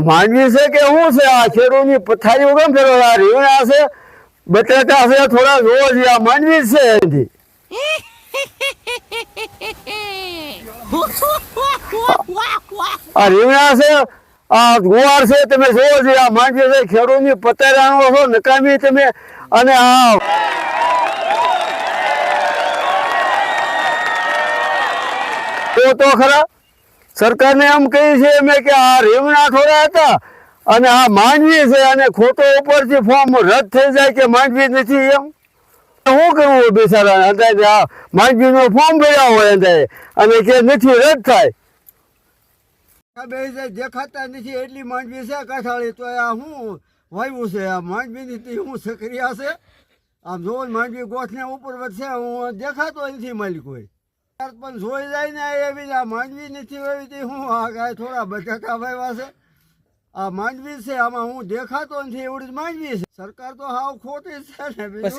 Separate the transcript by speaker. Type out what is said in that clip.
Speaker 1: માંડવી છે કે શું છે? આ ખેડૂતની પથારીઓ કેમ ફેરો આ છે બટાટા છે, થોડા જોવો છે આ માંડવી છે એથી. આ રીંગણા છે, આ ગુવાર છે, તમે જોવો છો, આ માંડવી છે, ખેડૂતની પથારીઓ છો, નકામી તમે, અને આ તો ખરા? સરકારને એમ કહી છે અમે કે આ રેવના થોડા હતા અને આ માંડવી છે અને ખોટો ઉપરથી ફોર્મ રદ થઈ જાય કે માંડવી નથી એમ? શું કરવું બિચારા અંદાજે આ માંડવીનો ફોર્મ ભર્યા હોય અંદાજે અને કે નથી, રદ થાય.
Speaker 2: દેખાતા નથી, એટલી માંડવી છે કાઠાળી. તો આ શું વાયવું છે? આ માંડવીની શું સક્રિયા છે? આમ જોવો માંડવી ગોઠને ઉપર વધશે, હું દેખાતો નથી માલિક હોય પણ જોઈ જાય ને એવી આ માંડવી નથી વાવી તે હું આ કાંઈ થોડા બટાકા વાવ્યા છે? આ માંડવી છે, આમાં હું દેખાતો નથી, એવડી માંડવી છે. સરકાર તો હાવ ખોટી છે ને